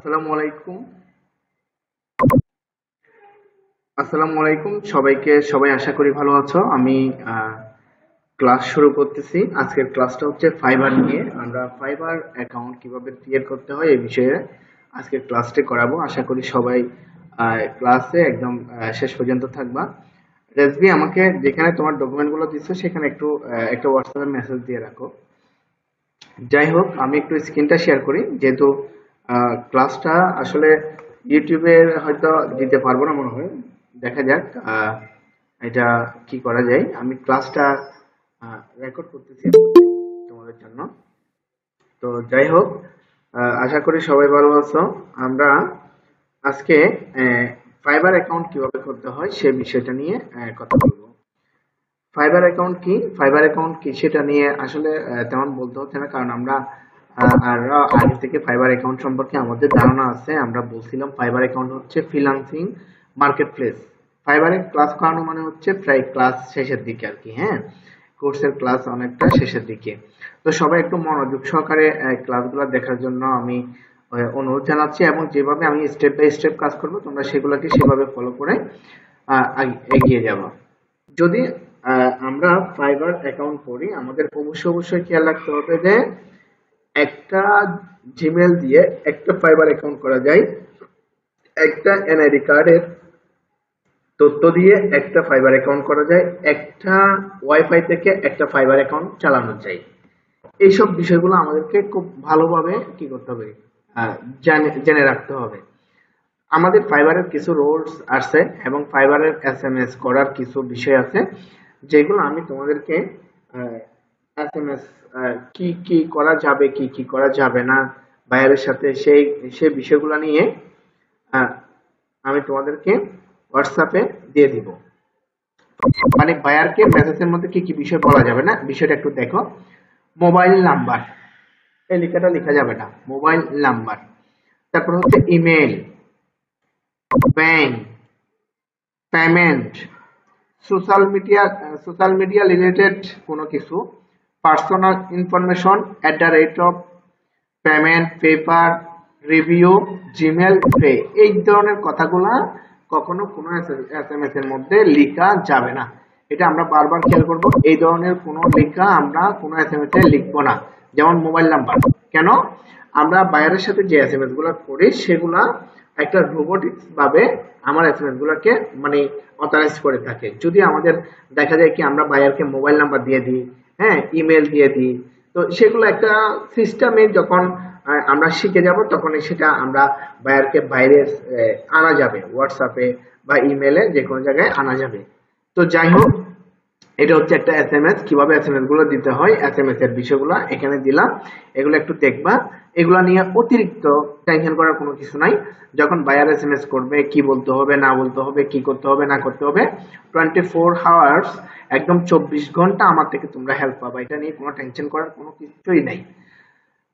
আসসালামু আলাইকুম। সবাইকে সবাই আশা করি ভালো আছো। আমি ক্লাস শুরু করতেছি। আজকের ক্লাসটা হচ্ছে ফাইবার নিয়ে। আমরা ফাইবার অ্যাকাউন্ট কীভাবে ক্রিয়েট করতে হয় এই বিষয়ে আজকের ক্লাসটি করাবো। আশা করি সবাই ক্লাসে একদম শেষ পর্যন্ত থাকবা। রেজবি, আমাকে যেখানে তোমার ডকুমেন্টগুলো দিচ্ছ সেখানে একটু একটা হোয়াটসঅ্যাপে মেসেজ দিয়ে রাখো। যাই হোক, আমি একটু স্ক্রিনটা শেয়ার করি। যেহেতু ক্লাসটা আসলে ইউটিউবে হয়তো দিতে পারব না মনে হয়। দেখা যাক এটা কি করা যায়। আমি ক্লাসটা রেকর্ড করতেছি তোমাদের জন্য। তো যাই হোক আশা করি সবাই ভালো আছো। আমরা আজকে ফাইবার অ্যাকাউন্ট কীভাবে করতে হয় সে বিষয়টা নিয়ে কথা বলব। ফাইবার অ্যাকাউন্ট কি? ফাইবার অ্যাকাউন্ট কি সেটা নিয়ে আসলে তেমন বলতে হচ্ছে না, কারণ আমরা আর আগে থেকে ফাইবার অ্যাকাউন্ট সম্পর্কে আমাদের ধারণা আছে। আমরা বলছিলাম ফাইবার অ্যাকাউন্ট হচ্ছে ফ্রিল্যান্সিং মার্কেট প্লেস ফাইবারে ক্লাস করানো মানে হচ্ছে প্রায় ক্লাস শেষের দিকে আর কি হ্যাঁ? কোর্সের ক্লাস অনেকটা শেষের দিকে। তো সবাই একটু মনোযোগ সহকারে ক্লাসগুলো দেখার জন্য আমি অনুরোধ জানাচ্ছি এবং যেভাবে আমি স্টেপ বাই স্টেপ কাজ করব, তোমরা সেগুলোকে সেভাবে ফলো করে এগিয়ে যাব। যদি আমরা ফাইবার অ্যাকাউন্ট করি আমাদের অবশ্যই অবশ্যই খেয়াল রাখতে হবে যে একটা জিমেল দিয়ে একটা ফাইবার অ্যাকাউন্ট করা যায়, একটা এনআইডি কার্ডের তথ্য দিয়ে একটা ফাইবার অ্যাকাউন্ট করা যায়, একটা ওয়াইফাই থেকে একটা ফাইবার অ্যাকাউন্ট চালানো যায়। এইসব বিষয়গুলো আমাদেরকে খুব ভালোভাবে কি করতে হবে জেনে রাখতে হবে। আমাদের ফাইবারের কিছু রোলস আছে এবং ফাইবারের এস এম এস করার কিছু বিষয় আছে, যেগুলো আমি তোমাদেরকে এস এম এস কি কি করা যাবে, কি কি করা যাবে না বাইরের সাথে সেই সেই বিষয়গুলো নিয়ে আমি তোমাদেরকে হোয়াটসঅ্যাপে দিয়ে দিব। মানে বায়ারকে মেসেজের মধ্যে কি কি বিষয় বলা যাবে না, বিষয়টা একটু দেখো। মোবাইল নাম্বার এই লেখাটা লেখা যাবে না মোবাইল নাম্বার তারপর হচ্ছে email bank payment social media social media related কোনো কিছু। Personal information at the rate of payment paper review Gmail pay এই ধরনের কথাগুলা কখনো কোনো এস এস এর মধ্যে লেখা যাবে না। এটা আমরা বারবার খেয়াল করব, এই ধরনের কোনো লেখা আমরা কোনো এস এম এস এ লিখব না। যেমন মোবাইল নাম্বার। কেন? আমরা বাইরের সাথে যে এস এমগুলো করি, সেগুলা একটা রোবোটিক্স ভাবে আমার এস এম এস গুলোকে মানে অথরাইজ করে থাকে। যদি আমাদের দেখা যায় কি আমরা বায়ারকে মোবাইল নাম্বার দিয়ে দিই হ্যাঁ ইমেল দিয়ে দিই। তো সেগুলো একটা সিস্টেমে যখন আমরা শিখে যাব তখন সেটা আমরা বায়ারকে বাইরে আনা যাবে। হোয়াটসঅ্যাপে বা ইমেলে যে কোনো জায়গায় আনা যাবে। তো যাই হোক এটা হচ্ছে একটা এস এম এস কীভাবে এস এম এসগুলো দিতে হয় এস এম এস এর বিষয়গুলো এখানে দিলাম। এগুলো একটু দেখবা। এগুলো নিয়ে অতিরিক্ত টেনশন করার কোনো কিছু নাই। যখন বায়ার এস এম এস করবে, কি বলতে হবে, না বলতে হবে, কি করতে হবে, না করতে হবে টোয়েন্টি ফোর হাওয়ার্স একদম চব্বিশ ঘণ্টা আমার থেকে তোমরা হেল্প পাবা। এটা নিয়ে কোনো টেনশন করার কোনো কিছুই নাই।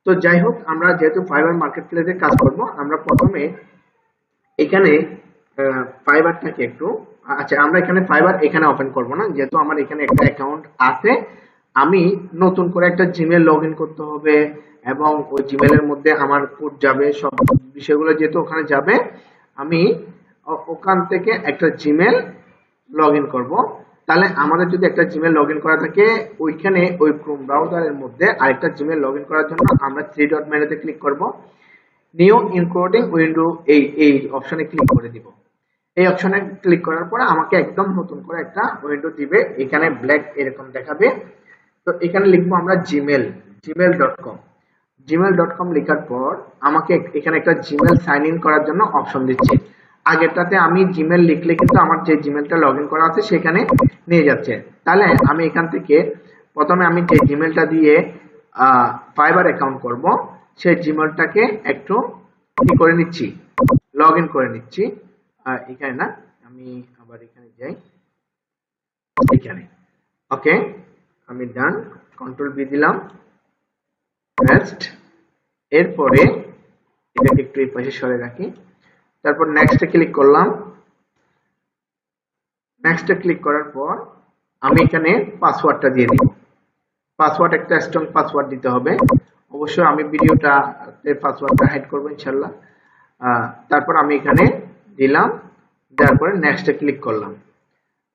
তো যাই হোক, আমরা যেহেতু ফাইবার মার্কেট প্লেসে কাজ করব, আমরা প্রথমে এখানে ফাইবারটাকে একটু আচ্ছা আমরা এখানে ফাইবার এখানে ওপেন করব না, যেহেতু আমার এখানে একটা অ্যাকাউন্ট আছে। আমি নতুন করে একটা জিমেল লগ করতে হবে এবং ওই জিমেলের মধ্যে আমার কোড যাবে, সব বিষয়গুলো যেহেতু ওখানে যাবে, আমি ওখান থেকে একটা জিমেল লগ ইন করব। তাহলে আমাদের যদি একটা জিমেল লগ ইন করা থাকে, ওইখানে ওই ক্রোম ব্রাউজারের মধ্যে আরেকটা জিমেল লগ ইন করার জন্য আমরা থ্রি ডট মেনুতে ক্লিক করব। নিউ ইনক্লুডিং উইন্ডো এই এই অপশনে ক্লিক করে দিব। এই অপশনে ক্লিক করার পরে আমাকে একদম নতুন করে একটা উইন্ডো দিবে। এখানে ব্ল্যাক এরকম দেখাবে। তো এখানে লিখব আমরা Gmail Gmail dot com Gmail dot com লেখার পর আমাকে এখানে একটা জিমেল সাইন ইন করার জন্য অপশন দিচ্ছে। আগেরটাতে আমি জিমেল লিখলে কিন্তু আমার যে জিমেলটা লগ ইন করা আছে সেখানে নিয়ে যাচ্ছে। তাহলে আমি এখান থেকে প্রথমে আমি যে জিমেলটা দিয়ে ফাইবার অ্যাকাউন্ট করব, সেই জিমেলটাকে একটু করে নিচ্ছি? লগ ইন করে নিচ্ছি। এখানে না, আমি আবার এখানে যাই। এখানে। ওকে আমি ডান কন্ট্রোল বি দিলাম। নেক্সট এরপরে এটাকে একটু এই পাশে সরে রাখি। তারপর নেক্সটে ক্লিক করলাম। নেক্সটে ক্লিক করার পর আমি এখানে পাসওয়ার্ডটা দিয়ে দিব পাসওয়ার্ড একটা স্ট্রং পাসওয়ার্ড দিতে হবে। অবশ্যই আমি ভিডিওটা পাসওয়ার্ডটা হাইড করব ইনশাল্লাহ। তারপর আমি এখানে দিলাম দেওয়ার পরে নেক্সটে ক্লিক করলাম।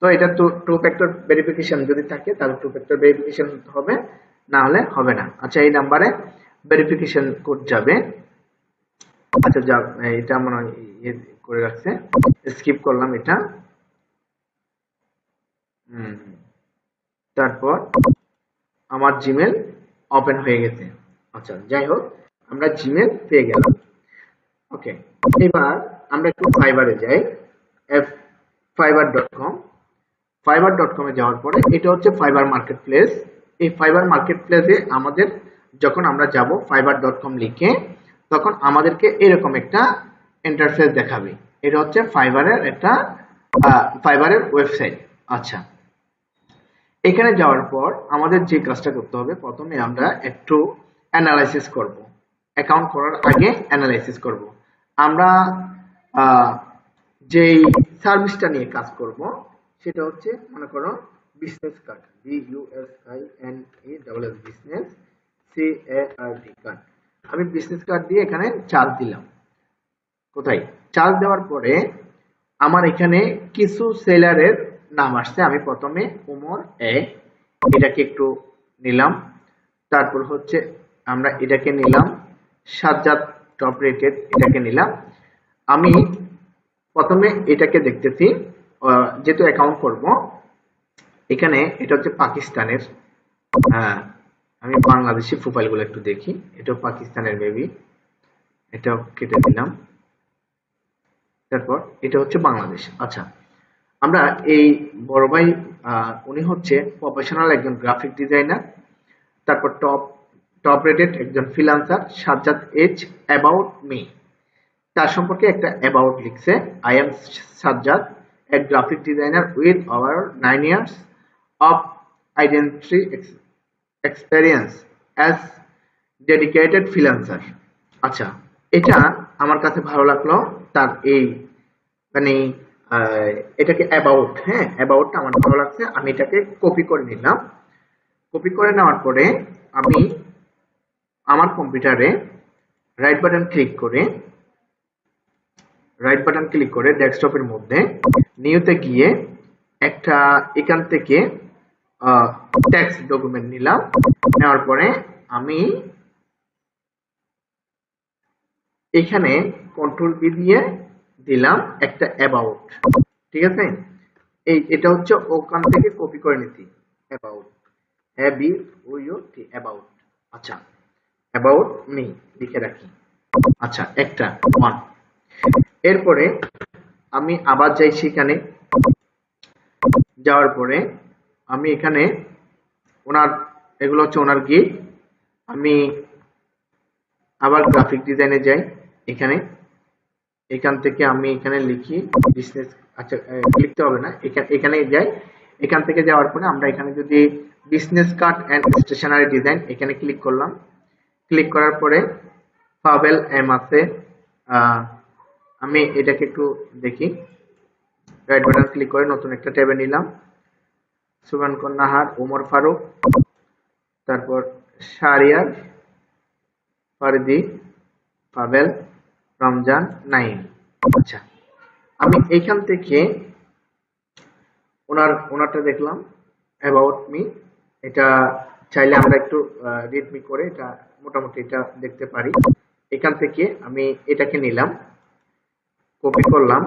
তো এটা টু টু ফ্যাক্টর ভেরিফিকেশন যদি থাকে, তাহলে টু ফ্যাক্টর ভেরিফিকেশন হবে, না হলে হবে না। আচ্ছা এই নাম্বারে ভেরিফিকেশন কোড যাবে। আচ্ছা যা এটা মনে হয় ইয়ে করে রাখছে। স্কিপ করলাম এটা। তারপর আমার জিমেল ওপেন হয়ে গেছে। আচ্ছা যাই হোক, আমরা জিমেল পেয়ে গেলাম। ওকে এবার আমরা একটু ফাইবারে যাই। F Fiverr dot com Fiverr dot কমে যাওয়ার পরে এটা হচ্ছে ফাইবার মার্কেট প্লেস এই ফাইবার মার্কেট প্লেসে আমাদের যখন আমরা যাব ফাইবার ডট কম লিখে, তখন আমাদেরকে এরকম একটা ইন্টারফেস দেখাবে। এটা হচ্ছে ফাইবারের একটা ফাইবারের ওয়েবসাইট আচ্ছা। এখানে যাওয়ার পর আমাদের যে কাজটা করতে হবে, প্রথমে আমরা একটু অ্যানালাইসিস করব। অ্যাকাউন্ট করার আগে অ্যানালাইসিস করব। আমরা যেই সার্ভিসটা নিয়ে কাজ করব, সেটা হচ্ছে, মনে করো business card B U S I N E double S business C A R D card আমি বিজনেস কার্ড দিয়ে এখানে চার্জ দিলাম। কোথায়? চার্জ দেওয়ার পরে আমার এখানে কিছু সেলারের নাম আসছে। আমি প্রথমে উমর এ এটাকে একটু নিলাম। তারপর হচ্ছে, আমরা এটাকে নিলাম সাজ্জাদ টপ রেটেড এটাকে নিলাম। আমি প্রথমে এটাকে দেখতেছি যেহেতু অ্যাকাউন্ট করব, এখানে এটা হচ্ছে পাকিস্তানের হ্যাঁ আমি বাংলাদেশি প্রোফাইলগুলো একটু দেখি। এটাও পাকিস্তানের বেবি এটাও কেটে দিলাম তারপর এটা হচ্ছে বাংলাদেশ। আচ্ছা আমরা এই বড় ভাই উনি হচ্ছে প্রফেশনাল একজন গ্রাফিক ডিজাইনার তারপর টপ টপ রেটেড একজন freelancer Sajjad as about me তার সম্পর্কে একটা অ্যাবাউট লিখছে। I am Sajjad a graphic designer with our nine years of identity experience as dedicated freelancer আচ্ছা এটা আমার কাছে ভালো লাগল, তার এই মানে এটাকে অ্যাবাউট হ্যাঁ অ্যাবাউটটা আমার ভালো লাগছে। আমি এটাকে কপি করে নিলাম। কপি করে নেওয়ার পরে আমি আমার কম্পিউটারে রাইট বাটন ক্লিক করে রাইট বাটন ক্লিক করে ডেস্কটপের মধ্যে নিউতে গিয়ে একটা এখান থেকে টেক্সট ডকুমেন্ট নিলাম। নেওয়ার পরে আমি এখানে কন্ট্রোল বি দিয়ে দিলাম একটা অ্যাবাউট ঠিক আছে? এই, এটা হচ্ছে ওখান থেকে কপি করে নিছি about A B O U T about আচ্ছা। অ্যাবাউট মি লিখে রাখি। আচ্ছা একটা ওয়ান এরপরে আমি আবার যাই সেখানে যাওয়ার পরে আমি এখানে ওনার, এগুলো হচ্ছে ওনার গিট আমি আবার গ্রাফিক ডিজাইনে যাই এখানে। এখান থেকে আমি এখানে লিখি বিজনেস আচ্ছা লিখতে হবে না। এখানে এখানে যাই। এখান থেকে যাওয়ার পরে আমরা এখানে যদি business card and stationery design এখানে ক্লিক করলাম। ক্লিক করার পরে পাবেল এম আছে। আমি এটাকে একটু দেখি। রাইট বাটন ক্লিক করে নতুন একটা ট্যাবে নিলাম। সুবান নাহার ওমর ফারুক তারপর শারিয়ার ফারদি পাবেল রমজান নাইম আচ্ছা আমি এইখান থেকে ওনার, ওনারটা দেখলাম। অ্যাবাউট মি এটা চাইলে আমরা একটু রিডমি করে এটা মোটামুটি এটা দেখতে পারি। এখান থেকে আমি এটাকে নিলাম কপি করলাম।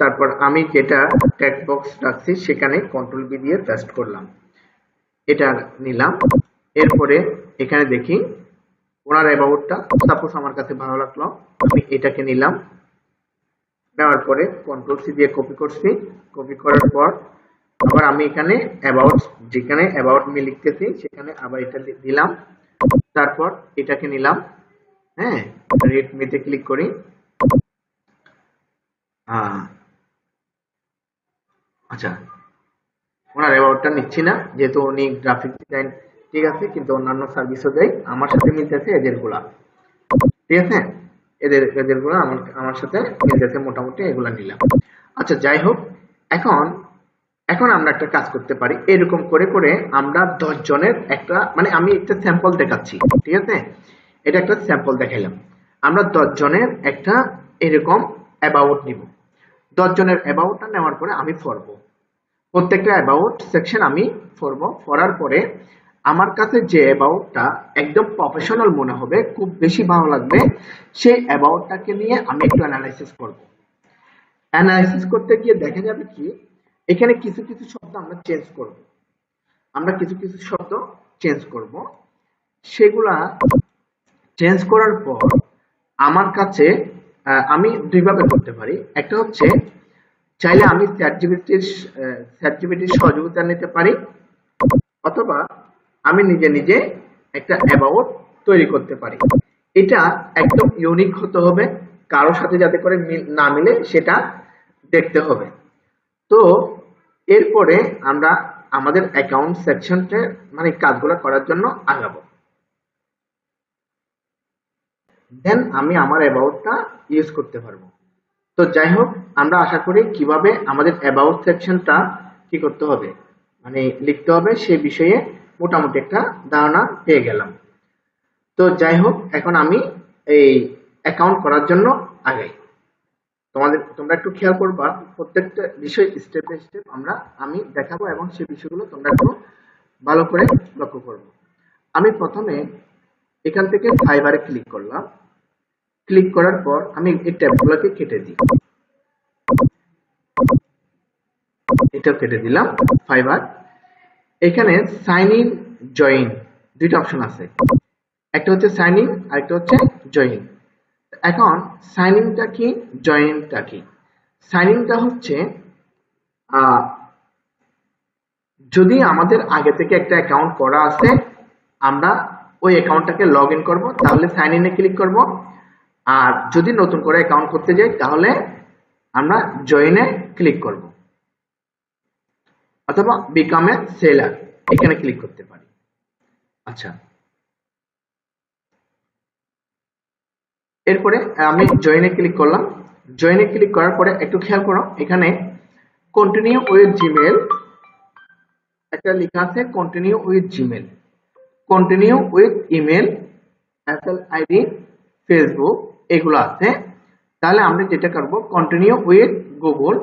তারপর আমি যেটা টেক্সট বক্স রাখছি, সেখানে কন্ট্রোল বি দিয়ে পেস্ট করলাম। এটা নিলাম। এরপরে এখানে দেখি ওনার অ্যাবাউটটা সাপোজ আমার কাছে ভালো লাগল, আমি এটাকে নিলাম। নেওয়ার পরে কন্ট্রোল সি দিয়ে কপি করছি। কপি করার পর আবার আমি এখানে অ্যাবাউট যেখানে অ্যাবাউট মি লিখতেছি, সেখানে আবার এটা দিলাম। তারপর এটাকে নিলাম হ্যাঁ? রেড মিতে ক্লিক করি আচ্ছা ওনার অ্যাবাউটটা নিচ্ছি না, যেহেতু উনি গ্রাফিক ডিজাইন ঠিক আছে, কিন্তু অন্যান্য সার্ভিসও দেয়, আমার সাথে মিলতেছে এদেরগুলা ঠিক আছে? এদের এদেরগুলা আমার আমার সাথে মিলতেছে, মোটামুটি এগুলা নিলাম। আচ্ছা যাই হোক, এখন এখন আমরা একটা কাজ করতে পারি। এরকম করে করে আমরা দশ জনের একটা মানে আমি একটা স্যাম্পল দেখাচ্ছি, ঠিক আছে? এটা একটা স্যাম্পল দেখাইলাম। আমরা দশ জনের একটা এরকম অ্যাবাউট নিব। দশ জনের অ্যাবাউটটা নেওয়ার পরে আমি পড়ব প্রত্যেকটা অ্যাবাউট সেকশন আমি পড়ব পড়ার পরে আমার কাছে যে অ্যাবাউটটা একদম প্রফেশনাল মনে হবে, খুব বেশি ভালো লাগবে, সেই অ্যাবাউটটাকে নিয়ে আমি একটু অ্যানালাইসিস করব। অ্যানালাইসিস করতে গিয়ে দেখা যাবে কি এখানে কিছু কিছু শব্দ আমরা চেঞ্জ করব। আমরা কিছু কিছু শব্দ চেঞ্জ করব। সেগুলা চেঞ্জ করার পর আমার কাছে আমি দুইভাবে করতে পারি। একটা হচ্ছে, চাইলে আমি চ্যাট জিপিটির সহযোগিতা নিতে পারি, অথবা আমি নিজে নিজে একটা অ্যাবাউট তৈরি করতে পারি। এটা একদম ইউনিক হতে হবে কারোর সাথে যাতে করে না মিলে সেটা দেখতে হবে। তো এরপরে আমরা আমাদের অ্যাকাউন্ট সেকশনটা মানে কাজগুলো করার জন্য আগাবো। দেন আমি আমার অ্যাবাউটটা ইউজ করতে পারব। তো যাই হোক, আমরা আশা করি কীভাবে আমাদের অ্যাবাউট সেকশনটা কি করতে হবে? মানে লিখতে হবে, সে বিষয়ে মোটামুটি একটা ধারণা পেয়ে গেলাম। তো যাই হোক, এখন আমি এই অ্যাকাউন্ট করার জন্য আগাই। তোমাদের, তোমরা একটু খেয়াল করবা, প্রত্যেকটা বিষয় স্টেপ বাই স্টেপ আমরা, আমি দেখাবো এবং সেই বিষয়গুলো তোমরা একটু ভালো করে লক্ষ্য করব। আমি প্রথমে এখান থেকে ফাইবারে ক্লিক করলাম। ক্লিক করার পর আমি এই ট্যাবগুলোকে কেটে দিই। এটাও কেটে দিলাম ফাইবার এখানে সাইন ইন জয়েন দুইটা অপশন আছে। একটা হচ্ছে সাইন ইন আর একটা হচ্ছে জয়েন এখন সাইন ইনটা কি? জয়েনটা কি? সাইন ইনটা হচ্ছে যদি আমাদের আগে থেকে একটা অ্যাকাউন্ট করা আছে, আমরা ওই অ্যাকাউন্টটাকে লগ ইন করব, তাহলে সাইন ইনে ক্লিক করব। আর যদি নতুন করে অ্যাকাউন্ট করতে যাই, তাহলে আমরা জয়েনে ক্লিক করব। অথবা বিকাম সেলার এখানে ক্লিক করতে পারি। আচ্ছা। এরপরে আমি জয়েনে ক্লিক করলাম। জয়েনে ক্লিক করার পরে একটু খেয়াল করো, এখানে কন্টিনিউ উইথ জিমেল একটা লেখা আছে continue with Gmail continue with email SL ID Facebook এগুলো আছে। তাহলে আমরা যেটা করব কন্টিনিউ উইথ গুগল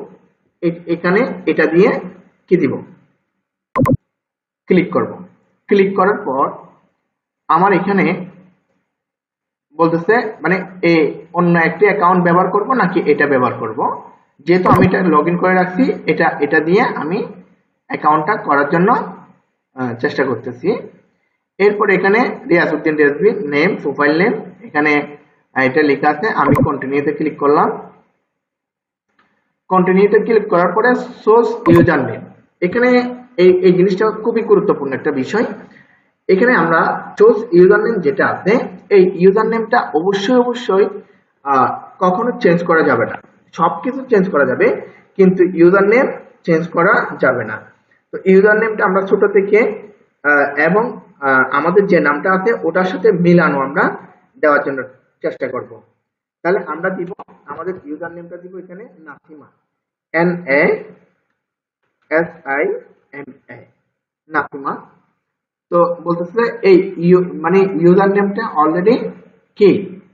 এখানে এটা দিয়ে কি দিব? ক্লিক করব। ক্লিক করার পর, আমার এখানে বলতেছে মানে এই অন্য একটি অ্যাকাউন্ট ব্যবহার করব নাকি এটা ব্যবহার করব? যেহেতু আমি এটা লগ করে রাখছি, এটা এটা দিয়ে আমি অ্যাকাউন্টটা করার জন্য চেষ্টা করতেছি। এরপর এখানে Riazuddin Rezbi name profile name এখানে এটা লেখা আছে, আমি কন্টিনিউতে ক্লিক করলাম। কন্টিনিউতে ক্লিক করার পরে সোর্স ইউজার নেম এখানে এই এই জিনিসটা খুবই গুরুত্বপূর্ণ একটা বিষয়। এখানে আমরা চোজ ইউজার নেম যেটা আছে, এই ইউজার নেমটা অবশ্যই অবশ্যই কখনো চেঞ্জ করা যাবে না। সবকিছু চেঞ্জ করা যাবে, কিন্তু ইউজার নেম চেঞ্জ করা যাবে না। তো ইউজার নেমটা আমরা ছোট থেকে এবং আমাদের যে নামটা আছে, ওটার সাথে মিলানো আমরা দেওয়ার জন্য চেষ্টা করব। তাহলে আমরা দিব, আমাদের ইউজার নেমটা দিব এখানে Nasima. N A S I M A Nasima. তো বলতেছে, এই মানে ইউজার নেমটা অলরেডি কি?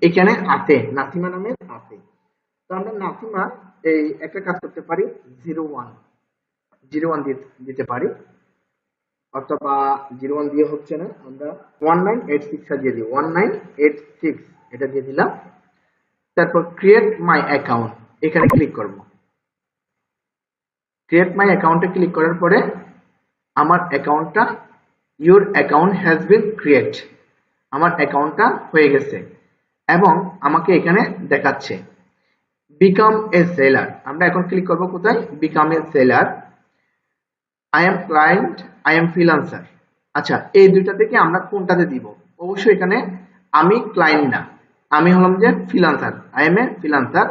এখানে আছে, নাসিমা নামে আছে। তো আমরা নাসিমা এই একটা কাজ করতে পারি জিরো ওয়ান জিরো ওয়ান দিতে পারি। অথবা জিরো ওয়ান দিয়ে হচ্ছে না, আমরা ওয়ান নাইন এইট সিক্স দিয়ে দিই। ওয়ান নাইন এইট সিক্স এটা দিয়ে দিলাম। তারপর ক্রিয়েট মাই অ্যাকাউন্ট এখানে ক্লিক করব। ক্রিয়েট মাই অ্যাকাউন্টে ক্লিক করার পরে আমার অ্যাকাউন্টটা your account has been create আমার অ্যাকাউন্টটা হয়ে গেছে এবং আমাকে এখানে দেখাচ্ছে। বিকাম এ সেলার আমরা এখন ক্লিক করব কোথায়? Become a seller I am client I am freelancer আচ্ছা এই দুইটা থেকে আমরা কোনটাতে দিব? অবশ্যই এখানে আমি ক্লায়েন্ট না। আমি হলাম যে freelancer I am a freelancer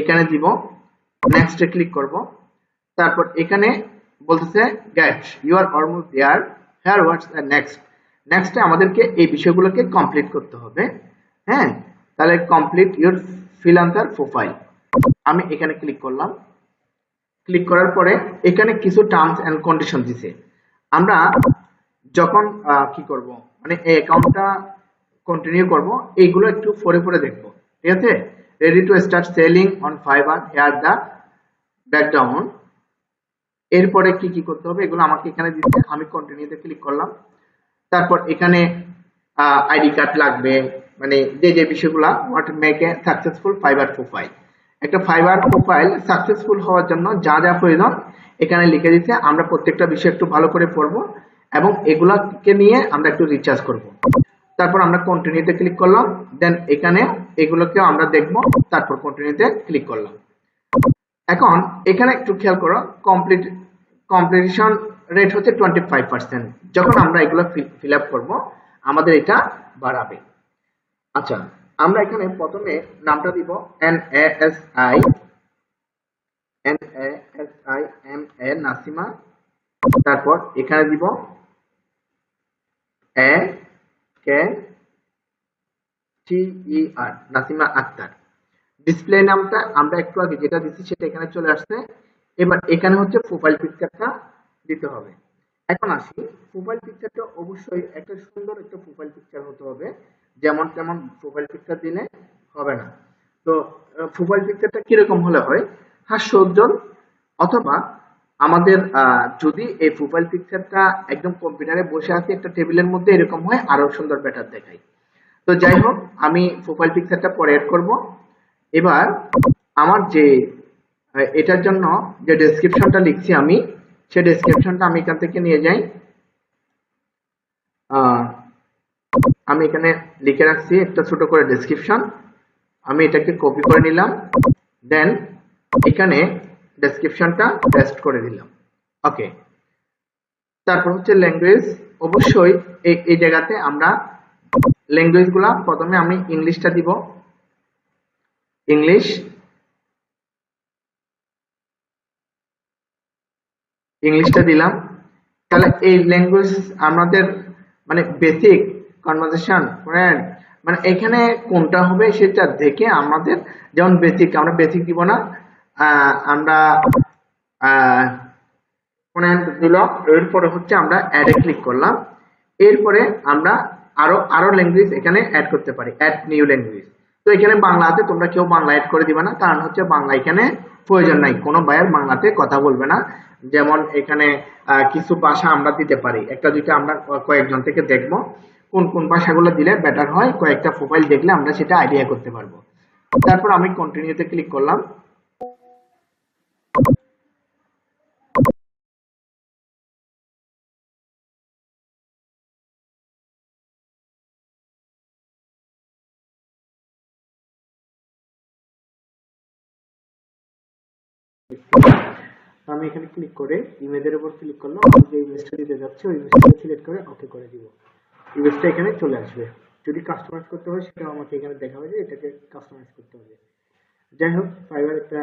এখানে দিব। নেক্সটে ক্লিক করব। তারপর এখানে বলতেছে great you are almost there here what's next নেক্সটে আমাদেরকে এই বিষয়গুলোকে কমপ্লিট করতে হবে। হ্যাঁ? তাহলে complete your fill freelancer profile আমি এখানে ক্লিক করলাম। ক্লিক করার পরে এখানে কিছু টার্মস এন্ড কন্ডিশন দিছে। আমরা যখন কি করব? মানে এই অ্যাকাউন্টটা কন্টিনিউ করব, এইগুলো একটু পরে পরে দেখব। ঠিক আছে? Ready to start selling on Fiverr here the background এরপরে কি কি করতে হবে এগুলো আমাকে এখানে দিচ্ছে আমি কন্টিনিউতে ক্লিক করলাম। তারপর এখানে আইডি কার্ড লাগবে। মানে যে যে বিষয়গুলো what make a successful Fiverr profile একটা ফাইবার প্রোফাইল সাকসেসফুল হওয়ার জন্য যা যা প্রয়োজন এখানে লিখে দিচ্ছে আমরা প্রত্যেকটা বিষয় একটু ভালো করে পড়ব এবং এগুলাকে নিয়ে আমরা একটু রিচার্জ করব। তারপর আমরা কন্টিনিউতে ক্লিক করলাম। দেন এখানে এগুলোকে আমরা দেখব। তারপর কন্টিনিউতে ক্লিক করলাম। এখন এখানে একটু খেয়াল করো। কমপ্লিট কমপ্লিটেশন রেট হচ্ছে টোয়েন্টি ফাইভ পার্সেন্ট যখন আমরা এগুলো ফিল আপ করব, আমাদের এটা বাড়াবে। আচ্ছা আমরা এখানে প্রথমে নামটা দিব N S I N S I M A Nasima, তারপর এখানে দিব A K T E R Nasima Akter. Display নামটা আমরা একটু আগে যেটা দিচ্ছি সেটা এখানে চলে আসছে। এবার এখানে হচ্ছে প্রোফাইল পিকচারটা দিতে হবে। এখন আসি প্রোফাইল পিকচারটা অবশ্যই একটা সুন্দর একটা প্রোফাইল পিকচার হতে হবে। যেমন তেমন প্রোফাইল পিকচার দিলে হবে না। তো প্রোফাইল পিকচারটা কীরকম হলে হয়? হাস্যোজ্জ্বল, অথবা আমাদের যদি এই প্রোফাইল পিকচারটা একদম কম্পিউটারে বসে আছে, একটা টেবিলের মধ্যে এরকম হয় আরও সুন্দর বেটার দেখায়। তো যাই হোক, আমি প্রোফাইল পিকচারটা পরে এড করব। এবার আমার যে এটার জন্য যে ডেসক্রিপশনটা লিখছি আমি সেই ডেসক্রিপশনটা আমি এখান থেকে নিয়ে যাই। আমি এখানে লিখে রাখছি একটা ছোট করে ডেসক্রিপশন আমি এটাকে কপি করে নিলাম দেন এখানে ডেসক্রিপশনটা পেস্ট করে দিলাম। ওকে তারপর হচ্ছে ল্যাঙ্গুয়েজ অবশ্যই এই এই জায়গাতে আমরা ল্যাঙ্গুয়েজগুলা প্রথমে আমি ইংলিশটা দিব। ইংলিশ ইংলিশটা দিলাম। তাহলে এই ল্যাঙ্গুয়েজ আমাদের মানে বেসিক কনভারসেশন ফ্রেন্ড মানে এখানে কোনটা হবে সেটা দেখে আমাদের যেমন বেসিক আমরা বেসিক দিব না আমরা ফ্রেন্ড দিল, এরপরে হচ্ছে আমরা অ্যাডে ক্লিক করলাম। এরপরে আমরা আরও আরও ল্যাঙ্গুয়েজ এখানে অ্যাড করতে পারি অ্যাড নিউ ল্যাঙ্গুয়েজ তো এখানে বাংলাতে তোমরা কেউ বাংলা এড করে দিবে না, কারণ হচ্ছে বাংলা এখানে প্রয়োজন নাই। কোনো বায়ার বাংলাতে কথা বলবে না। যেমন এখানে কিছু ভাষা আমরা দিতে পারি। একটা দুইটা আমরা কয়েকজন থেকে দেখব। কোন কোন ভাষাগুলো দিলে বেটার হয়, কয়েকটা প্রোফাইল দেখলে আমরা সেটা আইডিয়া করতে পারব। তারপর আমি কন্টিনিউতে ক্লিক করলাম। আমি এখানে ক্লিক করে ইমেজের উপর ক্লিক করলাম, আমি যে ইমেজটা দিতে যাচ্ছি, ওই ইমেজটা সিলেক্ট করে ওকে করে দিব। ইমেজটা এখানে চলে আসবে। যদি কাস্টমাইজ করতে হয় সেটা আমাকে এখানে দেখা হবে যে এটাকে কাস্টমাইজ করতে হবে। যাই হোক ফাইবার একটা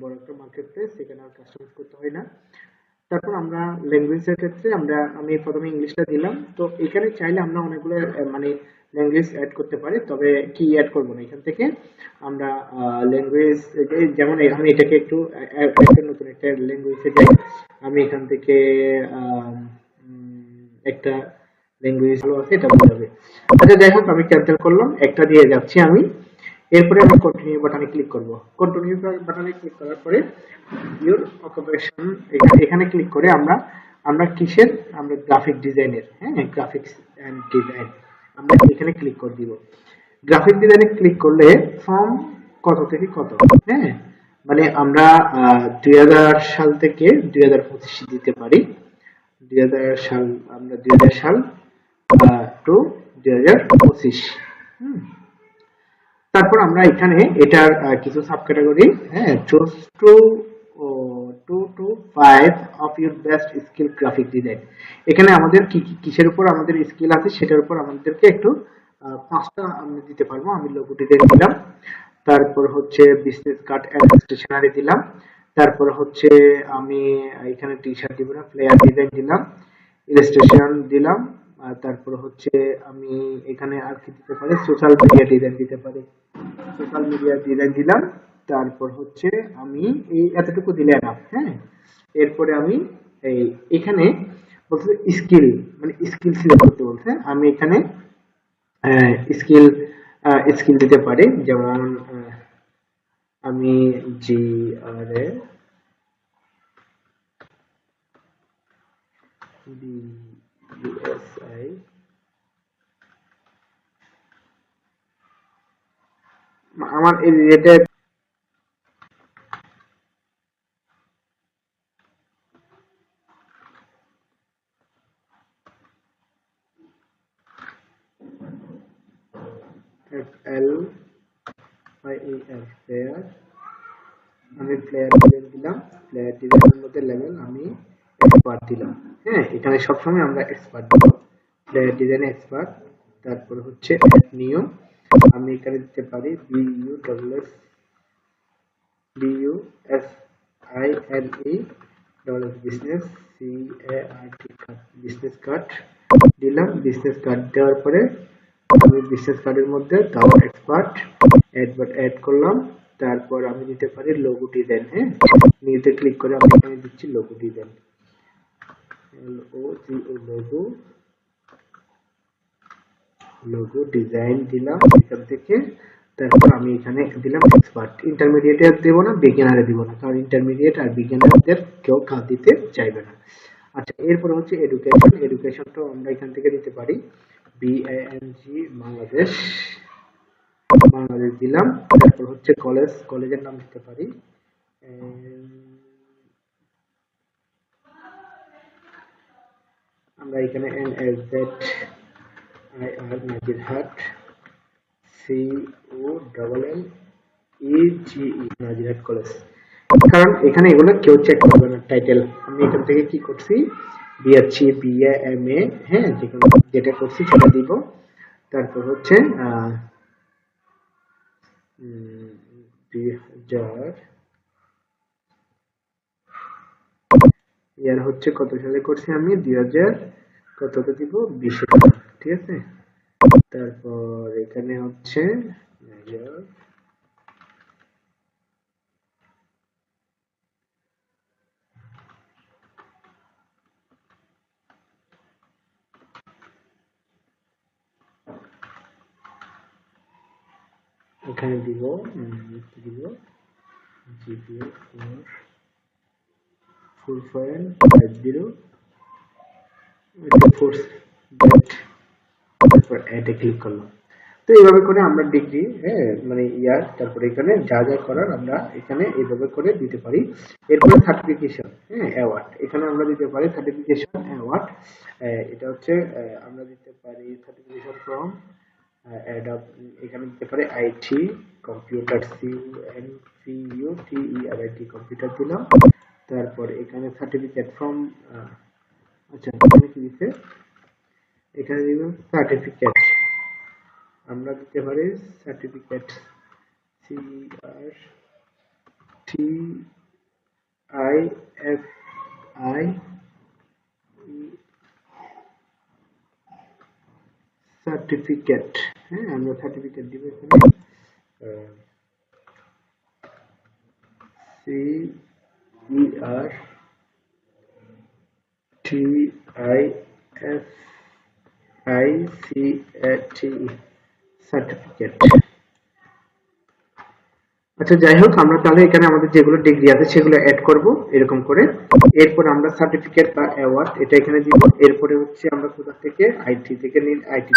বড় একটা মার্কেট প্লেস এখানে আর কাস্টমাইজ করতে হয় না। তারপর আমরা ল্যাঙ্গুয়েজের ক্ষেত্রে আমরা, আমি প্রথমে ইংলিশটা দিলাম। তো এখানে চাইলে আমরা অনেকগুলো মানে ল্যাঙ্গুয়েজ অ্যাড করতে পারি, তবে কি অ্যাড করব না? এখান থেকে আমরা ল্যাঙ্গুয়েজ যেমন আমি এটাকে একটু একটা নতুন একটা ল্যাঙ্গুয়েজে যাই আমি এখান থেকে একটা ল্যাঙ্গুয়েজ ভালো আছে, এটা বোঝাবে। আচ্ছা যাই হোক, আমি ক্যান্সেল করলাম। একটা দিয়ে যাচ্ছি আমি। এরপরে আমি কন্টিনিউ বাটনে ক্লিক করব। কন্টিনিউ বাটনে ক্লিক করার পরে ইউর অকুপেশন এখানে ক্লিক করে আমরা আমরা কিসের? আমরা গ্রাফিক ডিজাইনের হ্যাঁ? গ্রাফিক্স এন্ড ডিজাইন আমরা এখানে ক্লিক করে দিব। গ্রাফিক ডিজাইনে ক্লিক করলে ফর্ম কত থেকে কত? হ্যাঁ? মানে আমরা দুই হাজার সাল থেকে দুই হাজার পঁচিশ দিতে পারি। দুই হাজার সাল, আমরা দুই হাজার সাল টু দুই হাজার পঁচিশ। হুম। তারপর আমরা এখানে এটার কিছু সাব ক্যাটাগরি এখানে আমাদের কিসের উপর আমাদের স্কিল আছে সেটার উপর আমাদেরকে একটু পাঁচটা আমরা দিতে পারব। আমি লোগো দিলাম। তারপর হচ্ছে বিজনেস কার্ড অ্যান্ড স্টেশনারি দিলাম। তারপর হচ্ছে আমি এখানে টি শার্ট দিব না প্লেয়ার ডিজাইন দিলাম। দিলাম। আর তারপর হচ্ছে আমি এখানে আর কি দিতে পারি? সোশ্যাল মিডিয়া ডিজাইন দিতে পারি। সোশ্যাল মিডিয়া ডিজাইন দিলাম, তারপর হচ্ছে আমি এই এতটুকু দিলে না হ্যাঁ? এরপরে আমি এই এখানে বলছে স্কিল মানে স্কিল সিলেক্ট করতে বলছে আমি এখানে স্কিল স্কিল দিতে পারি, যেমন আমি জি আর বি আই আমার এই এটা আই ই আমি প্লেয়ার দিলাম। প্লেয়ার মধ্যে লেভেল আমি এক্সপার্ট দিলাম। হ্যাঁ এখানে সবসময় আমরা এক্সপার্ট দিব। প্লেয়ার ডিজাইন এক্সপার্ট তারপর হচ্ছে নিয়ম। আমি এখানে দিতে পারি B U W S B U S I N E S business C A R T card business card দিলাম। বিজনেস কার্ড দেওয়ার পরে আমি বিজনেস কার্ডের মধ্যে তাও এক্সপার্ট অ্যাড অ্যাড করলাম। তারপর আমি দিতে পারি লোগো ডিজাইন হ্যাঁ? নিউতে ক্লিক করে আমি এখানে দিচ্ছি logo design L logo logo design দিলাম। এখান থেকে তারপর আমি এখানে দিলাম এক্সপার্ট ইন্টারমিডিয়েটে দেব না বিগিনারে দিব না, কারণ ইন্টারমিডিয়েট আর বিগিনারদের কেউ কাজ দিতে চাইবে না। আচ্ছা এরপর হচ্ছে এডুকেশন এডুকেশনটাও আমরা এখান থেকে দিতে পারি। বিআইএনজি বাংলাদেশ। বাংলাদেশ দিলাম। তারপর হচ্ছে কলেজ কলেজের নাম দিতে পারি। আমরা এখানে N S Z I R Nazirhat C O double L E G E Nazirhat college. কারণ এখানে এগুলো কেউ চেক করবে না টাইটেল আমি এখান থেকে কি করছি? দিয়েছি বিএ এম এ হ্যাঁ যেখানে যেটা করছি সেটা দিব। তারপর হচ্ছে ইয়ার হচ্ছে কত সালে করছি আমি? দুই হাজার কততে দিব? বিশে ঠিক আছে? তারপর এখানে হচ্ছে এখানে দিব দিব, GPA four four five zero four তারপর অ্যাডে ক্লিক করলাম তো এইভাবে করে আমরা ডিগ্রি হ্যাঁ মানে ইয়ার তারপরে এখানে যা যা করার আমরা এখানে এইভাবে করে দিতে পারি। সার্টিফিকেশন হ্যাঁ অ্যাওয়ার্ড এখানে আমরা দিতে পারি সার্টিফিকেশন অ্যাওয়ার্ড এটা হচ্ছে আমরা দিতে পারি সার্টিফিকেশন ফ্রম অ্যাডাপ এখানে দিতে পারে IT computer C N C U T E R I T computer দিলাম। তারপর এখানে সার্টিফিকেট ফ্রম আচ্ছা এখানে সার্টিফিকেট আমরা দিতে পারি certificate C R T I F I certificate হ্যাঁ আমরা সার্টিফিকেট দিব এখানে। C E R I F I C A T certificate আচ্ছা যাই হোক, আমরা তাহলে এখানে আমাদের যেগুলো ডিগ্রি আছে সেগুলো অ্যাড করব এরকম করে। এরপর আমরা সার্টিফিকেট বা অ্যাওয়ার্ড এটা এখানে দিব। এরপরে হচ্ছে আমরা কোথা থেকে? আইটি থেকে নিন। IT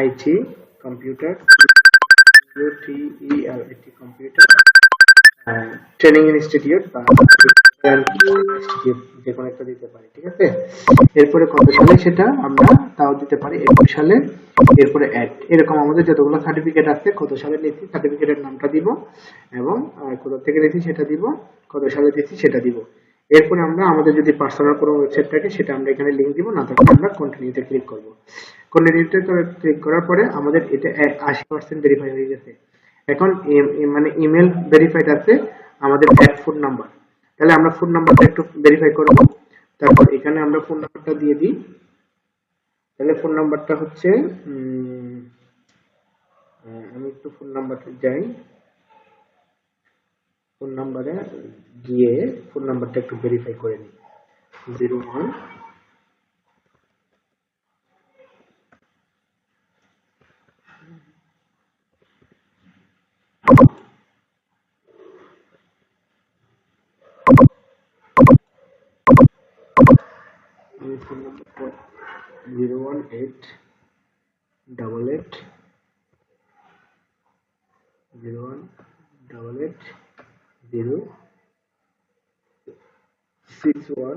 IT computer T E R IT computer training institute বা যে কোনো একটা দিতে পারি, ঠিক আছে? এরপরে কত সালে সেটা আমরা তাও দিতে পারি একুশ সালে। এরপরে অ্যাড এরকম আমাদের যতগুলো সার্টিফিকেট আছে, কত সালে নিয়েছি সার্টিফিকেটের নামটা দিব, এবং কোথা থেকে নিয়েছি সেটা দিব, কত সালে দিয়েছি সেটা দিব। এরপরে আমরা, আমাদের যদি পার্সোনাল কোনো ওয়েবসাইট থাকে, সেটা আমরা এখানে লিংক দিব, না থাকলে আমরা কন্টিনিউতে ক্লিক করব। কন্টিনিউতে ক্লিক করার পরে আমাদের এটা আশি পার্সেন্ট ভেরিফাই হয়ে গেছে। এখন মানে ইমেল ভেরিফাইড আছে, আমাদের অ্যাড ফোন নাম্বার তাহলে আমরা ফোন নাম্বারটা একটু ভেরিফাই করব তারপর এখানে আমরা ফোন নাম্বারটা দিয়ে দিই। তাহলে ফোন নাম্বারটা হচ্ছে আমি একটু ফোন নাম্বারটা যাই। ফোন নাম্বারে গিয়ে ফোন নাম্বারটা একটু ভেরিফাই করে নিই। Zero one phone number zero one eight double eight zero one double eight zero six one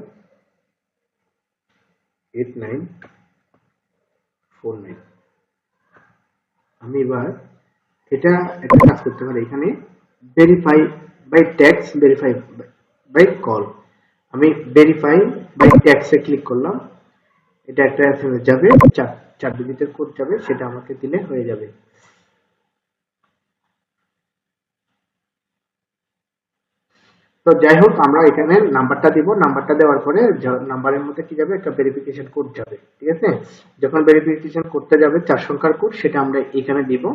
eight nine four nine আমি এবার এটা একটা কাজ করতে পারি এখানে verify by text verify by call আমি ভেরিফাই বাই ট্যাক্সে ক্লিক করলাম। এটা একটা যাবে, চার ডিজিটের কোড যাবে, সেটা আমাকে দিলে হয়ে যাবে। তো যাই হোক, আমরা এখানে নাম্বারটা দিব। নাম্বারটা দেওয়ার পরে নাম্বারের মধ্যে কি যাবে? একটা ভেরিফিকেশন কোড যাবে, ঠিক আছে? যখন ভেরিফিকেশন করতে যাবে, চার সংখ্যার কোড সেটা আমরা এখানে দিব।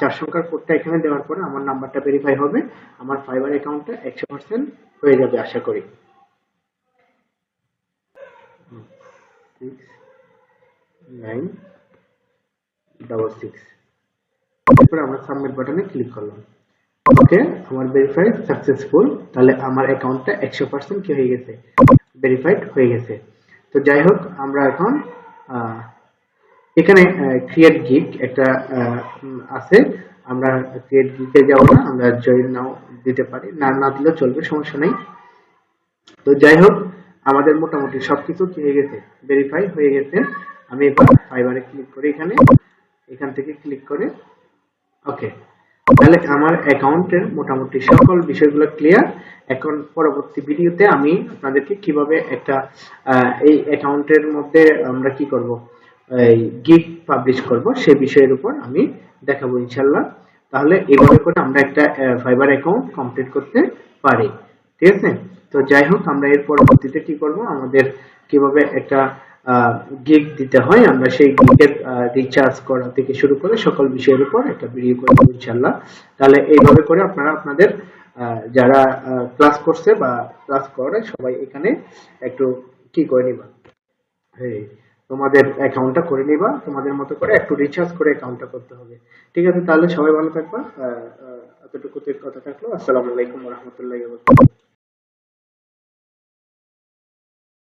চার সংখ্যার কোডটা এখানে দেওয়ার পরে আমার নাম্বারটা ভেরিফাই হবে। আমার ফাইবার অ্যাকাউন্টটা একশো পার্সেন্ট হয়ে যাবে, আশা করি। সিক্স নাইন ডাবল সিক্স তারপরে আমরা সাবমিট বাটনে ক্লিক করলাম। ওকে আমার ভেরিফাইড সাকসেসফুল তাহলে আমার অ্যাকাউন্টটা একশো পার্সেন্ট কি হয়ে গেছে? ভেরিফাইড হয়ে গেছে। তো যাই হোক, আমরা এখন এখানে ক্রিয়েট গিগ একটা আছে। আমরা ক্রিয়েট গিগে যাব না, আমরা জয়েন নাও দিতে পারি। না না দিলেও চলবে, সমস্যা নেই। তো যাই হোক আমাদের মোটামুটি সবকিছু কি হয়ে গেছে ভেরিফাই হয়ে গেছে। আমি এবার ফাইবারে ক্লিক করি এখানে। এখান থেকে ক্লিক করে ওকে তাহলে আমার অ্যাকাউন্টের মোটামুটি সকল বিষয়গুলো ক্লিয়ার এখন পরবর্তী ভিডিওতে আমি আপনাদেরকে কীভাবে একটা এই অ্যাকাউন্টের মধ্যে আমরা কি করব, এই গিফট পাবলিশ করব সেই বিষয়ের উপর আমি দেখাবো ইনশাল্লাহ তাহলে এইভাবে করে আমরা একটা ফাইবার অ্যাকাউন্ট কমপ্লিট করতে পারি। ঠিক আছে? তো যাই হোক আমরা এর পরবর্তীতে কি করব? আমাদের কীভাবে একটা গিগ দিতে হয় আমরা সেই গিগের রিচার্জ করা থেকে শুরু করে সকল বিষয়ের উপর একটা ভিডিও করে দেবো ইনশাল্লাহ তাহলে এইভাবে করে আপনারা আপনাদের যারা ক্লাস করছে বা ক্লাস করে সবাই এখানে একটু কি করে নিবা? এই, তোমাদের অ্যাকাউন্টটা করে নিবা। তোমাদের মতো করে একটু রিচার্জ করে অ্যাকাউন্টটা করতে হবে। ঠিক আছে? তাহলে সবাই ভালো থাকবা। এতটুকুতে কথা থাকল। আসসালামু আলাইকুম রহমতুল্লাহ